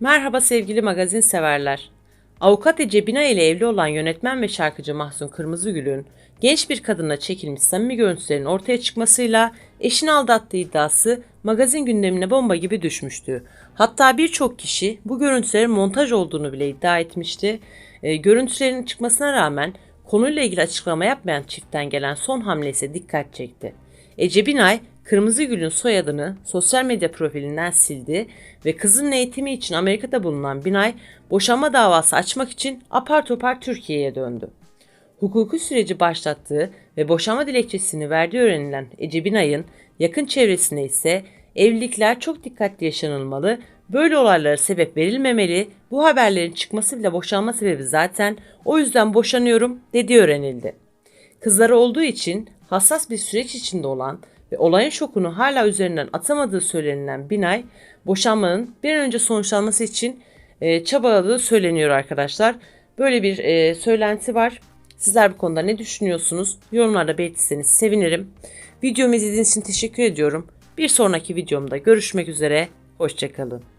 Merhaba sevgili magazin severler. Avukat Ece Bina ile evli olan yönetmen ve şarkıcı Mahsun Kırmızıgül'ün genç bir kadınla çekilmiş samimi görüntülerin ortaya çıkmasıyla eşini aldattığı iddiası magazin gündemine bomba gibi düşmüştü. Hatta birçok kişi bu görüntülerin montaj olduğunu bile iddia etmişti. E, görüntülerin çıkmasına rağmen konuyla ilgili açıklama yapmayan çiftten gelen son hamle ise dikkat çekti. Ece Binay, Kırmızıgül'ün soyadını sosyal medya profilinden sildi ve kızının eğitimi için Amerika'da bulunan Binay, boşanma davası açmak için apar topar Türkiye'ye döndü. Hukuki süreci başlattığı ve boşanma dilekçesini verdiği öğrenilen Ece Binay'ın yakın çevresine ise evlilikler çok dikkatli yaşanılmalı, böyle olaylara sebep verilmemeli, bu haberlerin çıkması bile boşanma sebebi zaten, o yüzden boşanıyorum dediği öğrenildi. Kızları olduğu için hassas bir süreç içinde olan ve olayın şokunu hala üzerinden atamadığı söylenilen Binay, boşanmanın bir an önce sonuçlanması için e, çabaladığı söyleniyor arkadaşlar. Böyle bir e, söylenti var. Sizler bu konuda ne düşünüyorsunuz? Yorumlarda belirtirseniz sevinirim. Videomu izlediğiniz için teşekkür ediyorum. Bir sonraki videomda görüşmek üzere. Hoşçakalın.